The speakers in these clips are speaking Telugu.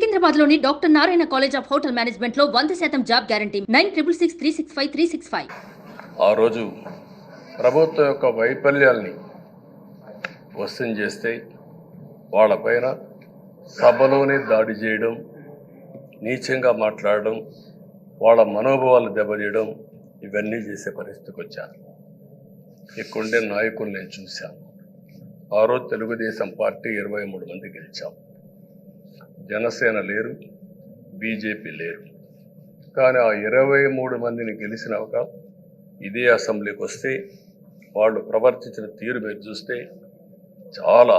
సికింద్రాబాద్లోని doctor Narayana college of hotel మేనేజ్మెంట్లో వంద శాతం job guarantee. Nine triple six three six five three six five. ఆ రోజు ప్రభుత్వం యొక్క వైఫల్యాల్ని క్వశ్చన్ చేస్తే వాళ్ళపైన సభలోనే దాడి చేయడం నీచంగా మాట్లాడడం వాళ్ళ మనోభావాలు దెబ్బతీయడం ఇవన్నీ చేసే పరిస్థితికి వచ్చాను ఇక్కడుండే నాయకులు నేను చూశాను. ఆ రోజు తెలుగుదేశం పార్టీ ఇరవై మూడు మంది గెలిచాం. జనసేన లేరు బీజేపీ లేరు. కానీ ఆ ఇరవై మూడు మందిని గెలిచినాక ఇదే అసెంబ్లీకి వస్తే వాళ్ళు ప్రవర్తించిన తీరు మీరు చూస్తే చాలా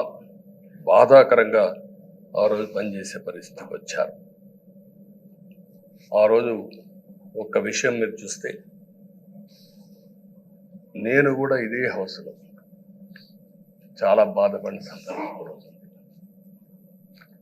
బాధాకరంగా ఆ రోజు పనిచేసే పరిస్థితికి వచ్చారు. ఆ రోజు ఒక్క విషయం మీరు చూస్తే నేను కూడా ఇదే హౌస్లో చాలా బాధపడిన సందర్భం రోజు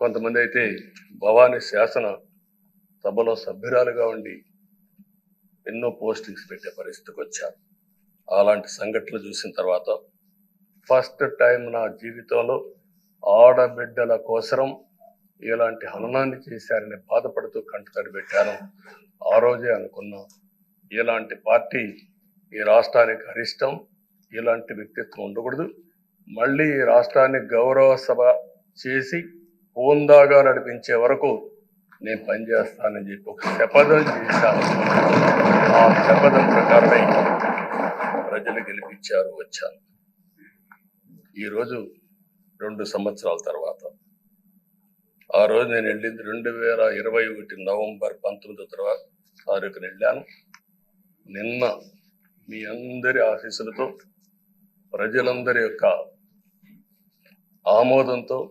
కొంతమంది అయితే భవానీ శాసన సభలో సభ్యురాలుగా ఉండి ఎన్నో పోస్టింగ్స్ పెట్టే పరిస్థితికి వచ్చారు. అలాంటి సంఘటనలు చూసిన తర్వాత ఫస్ట్ టైం నా జీవితంలో ఆడబిడ్డల కోసరం ఇలాంటి హననాన్ని చేశారని బాధపడుతూ కంటతడి పెట్టాను. ఆ రోజే అనుకున్నా ఇలాంటి పార్టీ ఈ రాష్ట్రానికి అరిష్టం ఇలాంటి వ్యక్తిత్వం ఉండకూడదు. మళ్ళీ ఈ రాష్ట్రాన్ని గౌరవ సభ చేసి హోందాగా నడిపించే వరకు నేను పనిచేస్తానని చెప్పి ఒక శపథం చేశాను. ఆ శపథం ప్రకారమే ప్రజలు గెలిపించారు వచ్చాను. ఈరోజు రెండు సంవత్సరాల తర్వాత. ఆ రోజు నేను వెళ్ళింది రెండు వేల ఇరవై ఒకటి నవంబర్ పంతొమ్మిదో తర్వాత తారీఖున వెళ్ళాను. నిన్న మీ అందరి ఆఫీసులతో ప్రజలందరి యొక్క ఆమోదంతో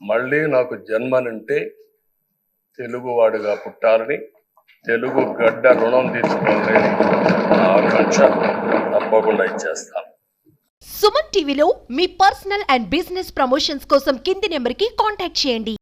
మళ్ళీ నాకు జన్మనుంటే తెలుగువాడుగా పుట్టాలని తెలుగు గడ్డ రుణం తీర్చుకోవాలని ఆకాంక్ష తప్పకుండా ఇచ్చేస్తాను. సుమన్ టీవీలో మీ పర్సనల్ అండ్ బిజినెస్ ప్రమోషన్స్ కోసం కింది నెంబర్కి కాంటాక్ట్ చేయండి.